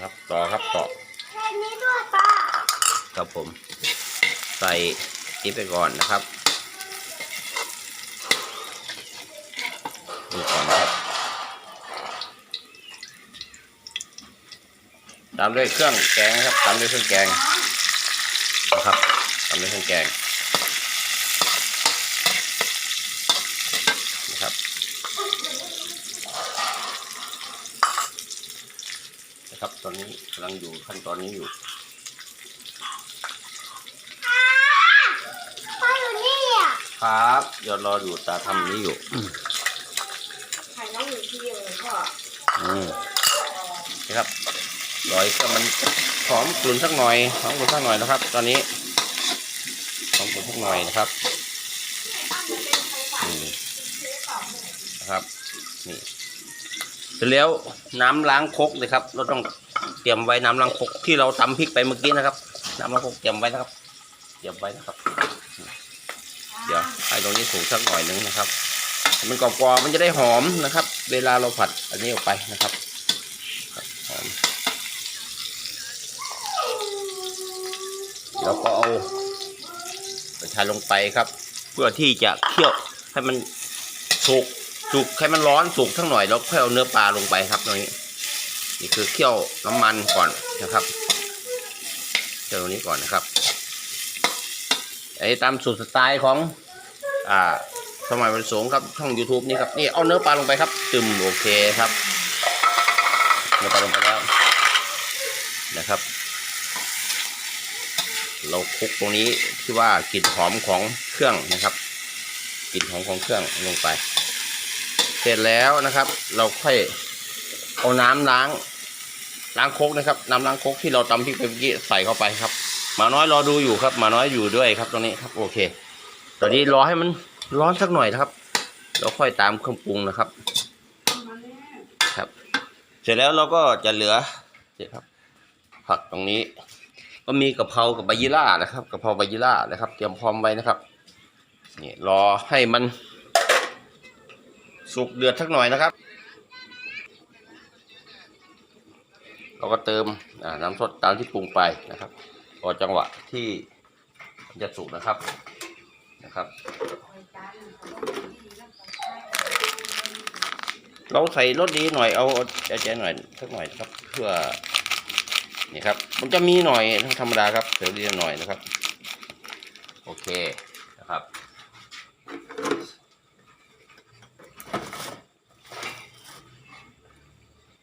นะครับต่อครับต่อแค่นี้ด้วยป้าครับผม ใส่นี้ไปก่อนนะครับนี่ก่อนนะครับตามด้วยเครื่องแกงนะครับตามด้วยเครื่องแกงนะครับตามด้วยเครื่องแกงนะครับนะครับ ตอนนี้กำลังอยู่ขั้นตอนนี้อยู่ป้าอยู่นี่อะครับเดี๋ยวรออยู่ตาทำนี้อยู่ไข่น้องอยู่ที่เดียวเลยพ่ออืมนี่ครับรอยก็มันหอมกลุ่นสักหน่อยหอมกลุ่นสักหน่อยนะครับ ตอนนี้หอมกลุ่นสักหน่อยนะครับอืมนะครับนี่เสร็จแล้วน้ำล้างครกเลยครับ เราต้อง เตรียมไว้น้ำล้างคกที่เราตำพริกไปเมื่อกี้นะครับ น้ำล้างคกเตรียมไว้นะครับ เตรียมไว้นะครับ เดี๋ยวให้ตรงนี้ถูกสักหน่อยหนึงนะครับ มันกรอบๆมันจะได้หอมนะครับ เวลาเราผัดอันนี้ออกไปนะครับครับหอมแล้วก็เอากระชายลงไปครับ เพื่อที่จะเคี่ยวให้มันสุกสุกให้มันร้อนสุกทั้งหน่อยแล้วค่อยเอาเนื้อปลาลงไปครับตรงนี้ นี่คือเคี่ยวน้ำมันก่อนนะครับเคี่ยวตรงนี้ก่อนนะครับไอ้ตามสูตรสไตล์ของอ่าสมัยวันสงครับช่อง YouTube นี่ครับนี่เอาเนื้อปลาลงไปครับจึมโอเคครับเนื้อปลาลงไปแล้วนะครับ เราคลุกตรงนี้ที่ว่ากลิ่นหอมของเครื่องนะครับกลิ่นหอมของเครื่องลงไป เสร็จแล้วนะครับ เราค่อยเอาน้ำล้าง ล้างโคกนะครับน้ำล้างโคกที่เราตำพริกไปเมื่อกี้ใส่เข้าไปครับหมาน้อยรอดูอยู่ครับหมาน้อยอยู่ด้วยครับตรงนี้ครับ โอเค ตอนนี้รอให้มันร้อนสักหน่อยนะครับแล้วค่อยตามเครื่องปรุงนะครับ ครับ เสร็จแล้วเราก็จะเหลือเนี่ยครับ ผักตรงนี้ ก็มีกะเพรากับใบยี่ล่านะครับกะเพราใบยี่ล่านะครับ เตรียมพร้อมไว้นะครับนี่รอให้มันสุกเดือดสักหน่อยนะครับ เราก็เติมน้ำสดตามที่ปรุงไปนะครับพอจังหวะที่จะสุกนะครับนะครับ เราใส่รสดีหน่อยเอาใจหน่อยสักหน่อยครับเพื่อนี่ครับ มันจะมีหน่อยธรรมดาครับเสียวดีหน่อยนะครับ โอเคนะครับ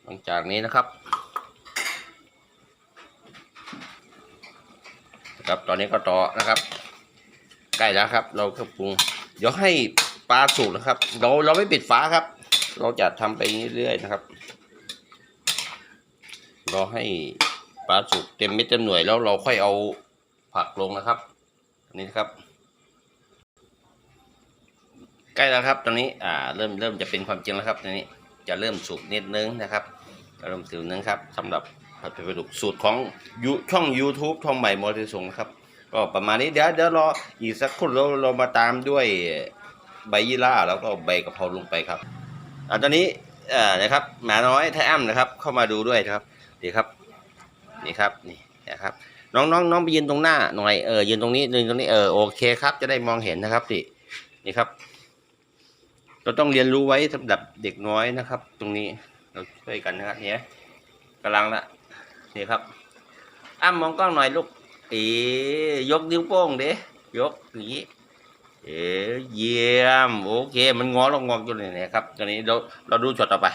หลังจากนี้นะครับนะ ครับตอนนี้ก็ต่อนะครับใกล้แล้วครับ เราเครื่องปรุงเดี๋ยวให้ปลาสุกนะครับ เราเราไม่ปิดฝาครับ เราจะทำไปเรื่อยๆนะครับราให้ปลาสุกเต็มเม็ดเต็มหน่วยแล้วเราค่อยเอาผักลงนะครับอันนี้นะครับใกล้แล้วครับ ตอนนี้อ่าเริ่มเริ่มจะเป็นความจริงแล้วครับตอนนี้จะเริ่มสุกนิดนึงนะครับเริ่มสุกนึงครับสำหรับ ผัดเผ็ดปลาดุกสูตรของยูช่อง YouTube ทองใหม่มอเตอร์สงครับ ก็ประมาณนี้เดี๋ยวเดี๋ยวรออีกสักครู่เราเรามาตามด้วยใบยี่ล่าแล้วก็ใบกะเพราลงไปครับอ่าตอนนี้เอ่อนะครับหมาน้อยไทอ้ำนะครับ เข้ามาดูด้วยครับดีครับนี่ครับนี่นะครับน้องน้องน้องไปยืนตรงหน้าหน่อยเออยืนตรงนี้ยืนตรงนี้เออโอเคครับ จะได้มองเห็นนะครับนี่นี่ครับ เราต้องเรียนรู้ไว้สำหรับเด็กน้อยนะครับ ตรงนี้เราช่วยกันนะครับเนี่ยกำลังละ นี่ครับ อ้ำมองกล้องหน่อยลูกเอ๋ยกนิ้วโป้งเด้ยกอย่างนี้เอ๋เยี่ยมโอเค มันงอลงงอกอยู่เลยนะครับตอนนี้เราเราดูช็อตต่อไป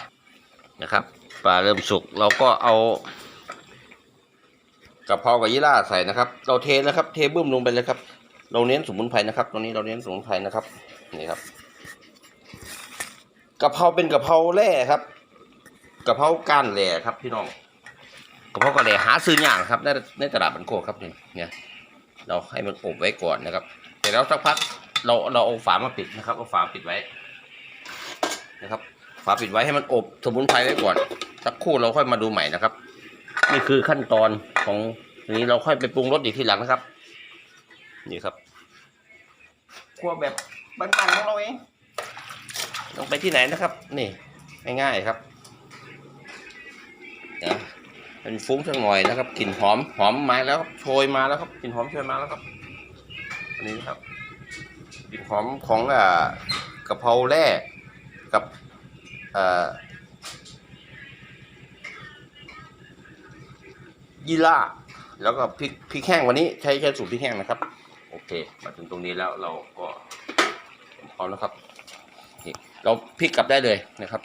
นะครับปลาเริ่มสุกเราก็เอากะเพรากับยี่ล่าใส่นะครับ เราเทนะครับ เทบึ้มลงไปเลยครับ เราเน้นสมุนไพรนะครับตรงนี้เราเน้นสมุนไพรนะครับนี่ครับกะเพราเป็นกะเพราแร่ครับกะเพราก้านแร่ครับพี่น้อง กระเพาะกระแดหาซื้อยากครับในในตลาดบันโคกครับนี่เนี่ยเราให้มันอบไว้ก่อนนะครับแต่แล้วสักพักเราเราเอาฝามาปิดนะครับเอาฝาปิดไว้นะครับ ฝาปิดไว้ให้มันอบสมุนไพรไว้ก่อนสักครู่เราค่อยมาดูใหม่นะครับ นี่คือขั้นตอนของทีนี้เราค่อยไปปรุงรสอีกทีหลังนะครับ นี่ครับคั่วแบบบ้านๆของเราเองลงไปที่ไหนนะครับ นี่ง่ายๆครับ เป็นฟุ้งสักหน่อยนะครับกลิ่นหอมหอมมาแล้วครับโชยมาแล้วครับกลิ่นหอมโชยมาแล้วครับอันนี้นะครับกลิ่นหอมของอ่ากะเพราแร่กับอ่ายี่ล่าแล้วก็พริกพริกแห้งวันนี้ใช้ใช้สูตรพริกแห้งนะครับ โอเค มาถึงตรงนี้แล้วเราก็พร้อมแล้วครับนี่เราพลิกกลับได้เลยนะครับ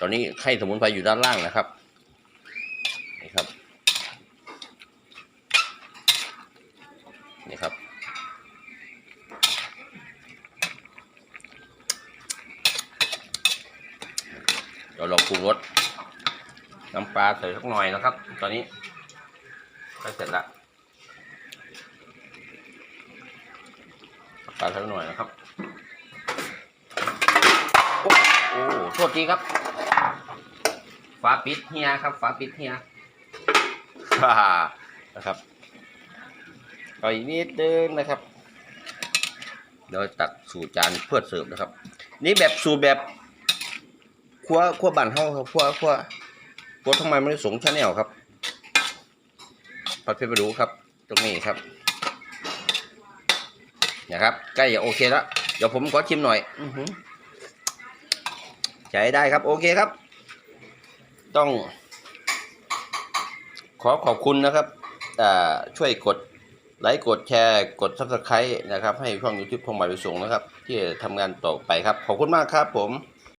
ตอนนี้ไข่สมุนไพรอยู่ด้านล่างนะครับนี่ครับนี่ครับ เดี๋ยวเราปรุงรสน้ำปลาใส่สักหน่อยนะครับ ตอนนี้ใกล้เสร็จแล้วน้ำปลาใส่สักหน่อยนะครับ โอ้โอ้โทษทีครับฟ้าปิดเฮียครับฟ้าปิดเฮียฮ่านะครับก็อีกนิดนึงนะครับเดี๋ยวตักสู่จานเพื่อเสิร์ฟนะครับ นี่แบบสูตรแบบ ขั้วขั้วบั่นเฮาครับขั้วขั้วขั้วทำไมไม่ได้สงชาแนลครับผัดเผ็ดปลาดูครับ ตรงนี้ครับนะครับใกล้จะโอเคแล้วเดี๋ยวผมขอชิมหน่อยออืใช้ได้ครับ โอเคครับ ต้อง ขอขอบคุณนะครับช่วยกดไลค์กดแชร์กด subscribe นะครับ ให้ช่อง YouTube พงใหม่ไปส่งนะครับ ที่จะทำงานต่อไปครับ ขอบคุณมากครับผม